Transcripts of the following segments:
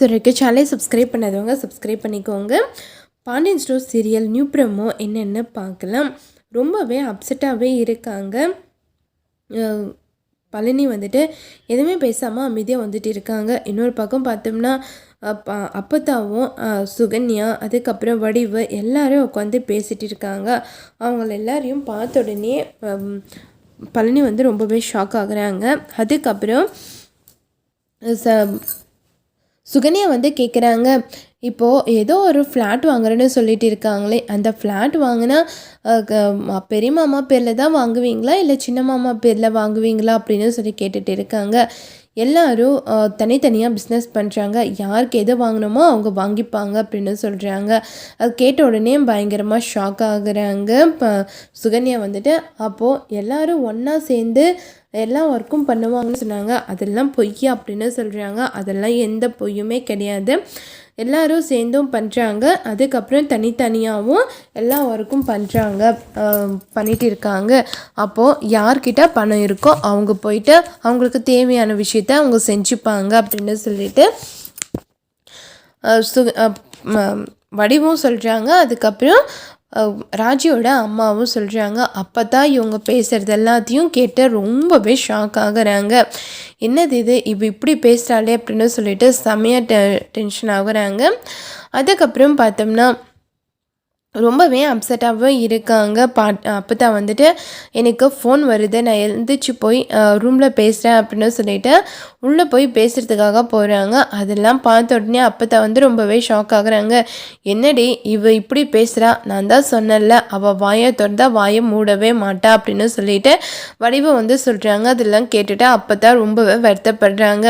So இருக்க. சேனலை subscribe பண்ணாதவங்க சப்ஸ்கிரைப் பண்ணிக்கோங்க. Pandian store serial new promo என்னென்னு பார்க்கலாம். ரொம்பவே அப்செட்டாகவே இருக்காங்க. பழனி வந்துட்டு எதுவுமே பேசாமல் அமைதியாக வந்துட்டு இருக்காங்க. இன்னொரு பக்கம் பார்த்தோம்னா அப்பத்தாவும் சுகன்யா அதுக்கப்புறம் வடிவு எல்லாரும் உட்காந்து பேசிகிட்டு இருக்காங்க. அவங்கள எல்லாரையும் பார்த்த உடனே பழனி வந்து ரொம்பவே ஷாக் ஆகுறாங்க. அதுக்கப்புறம் ச சுகன்யா வந்து கேட்குறாங்க இப்போது ஏதோ ஒரு ஃப்ளாட் வாங்குறேன்னு சொல்லிட்டு இருக்காங்களே அந்த ஃப்ளாட் வாங்கினா பெரிய மாமா பேரில் தான் வாங்குவீங்களா? இல்லை சின்ன மாமா பேரில் வாங்குவீங்களா? அப்படின்னு சொல்லி கேட்டுட்டு இருக்காங்க. எல்லாரும் தனித்தனியாக பிஸ்னஸ் பண்ணுறாங்க யாருக்கு எது வாங்கினோமோ அவங்க வாங்கிப்பாங்க அப்படின்னு சொல்கிறாங்க அது கேட்ட உடனே பயங்கரமாக ஷாக் ஆகுறாங்க. இப்போ சுகன்யா வந்துட்டு அப்போது எல்லோரும் ஒன்றா சேர்ந்து எல்லா ஒர்க்கும் பண்ணுவாங்கன்னு சொன்னாங்க. அதெல்லாம் பொய் அப்படின்னு சொல்கிறாங்க அதெல்லாம் எந்த பொய்யுமே கிடையாது. எல்லாரும் சேர்ந்தும் பண்ணுறாங்க அதுக்கப்புறம் தனித்தனியாகவும் எல்லா ஒர்க்கும் பண்ணுறாங்க பண்ணிகிட்டு இருக்காங்க. அப்போது யார்கிட்ட பணம் இருக்கோ அவங்க போயிட்டு அவங்களுக்கு தேவையான விஷயத்த அவங்க செஞ்சுப்பாங்க அப்படின்னு சொல்லிட்டு சு ம- வடிவும் சொல்கிறாங்க அதுக்கப்புறம் ராஜியோட அம்மாவும் சொல்கிறாங்க அப்போ தான் இவங்க பேசுகிறது எல்லாத்தையும் கேட்டு ரொம்பவே ஷாக் ஆகுறாங்க. என்னது இது? இப்போ இப்படி பேசுகிறாளே அப்படின்னு சொல்லிட்டு செமையாக டெ டென்ஷன் ஆகுறாங்க. அதுக்கப்புறம் பார்த்தோம்னா ரொம்பவே அப்செட்டாகவே இருக்காங்க. பாட் அப்போ தான் வந்துட்டு எனக்கு ஃபோன் வருது. நான் எழுந்திரிச்சு போய் ரூமில் பேசுகிறேன் அப்படின்னு சொல்லிட்டு உள்ளே போய் பேசுகிறதுக்காக போகிறாங்க அதெல்லாம் பார்த்த உடனே அப்போ தான் வந்து ரொம்பவே ஷாக் ஆகுறாங்க. என்னடி இவ இப்படி பேசுகிறா நான் தான் சொன்னேன்ல அவள் வாயை திறந்தா வாயை மூடவே மாட்டா அப்படின்னு சொல்லிட்டு வடிவம் வந்து சொல்கிறாங்க அதெல்லாம் கேட்டுட்டு அப்போ தான் ரொம்பவே வருத்தப்படுறாங்க.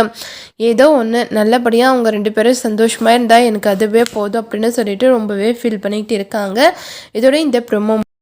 ஏதோ ஒன்று நல்லபடியாக அவங்க ரெண்டு பேரும் சந்தோஷமாக இருந்தால் எனக்கு அதுவே போதும் அப்படின்னு சொல்லிட்டு ரொம்பவே ஃபீல் பண்ணிக்கிட்டு இருக்காங்க. இதோட இந்த ப்ரொமோ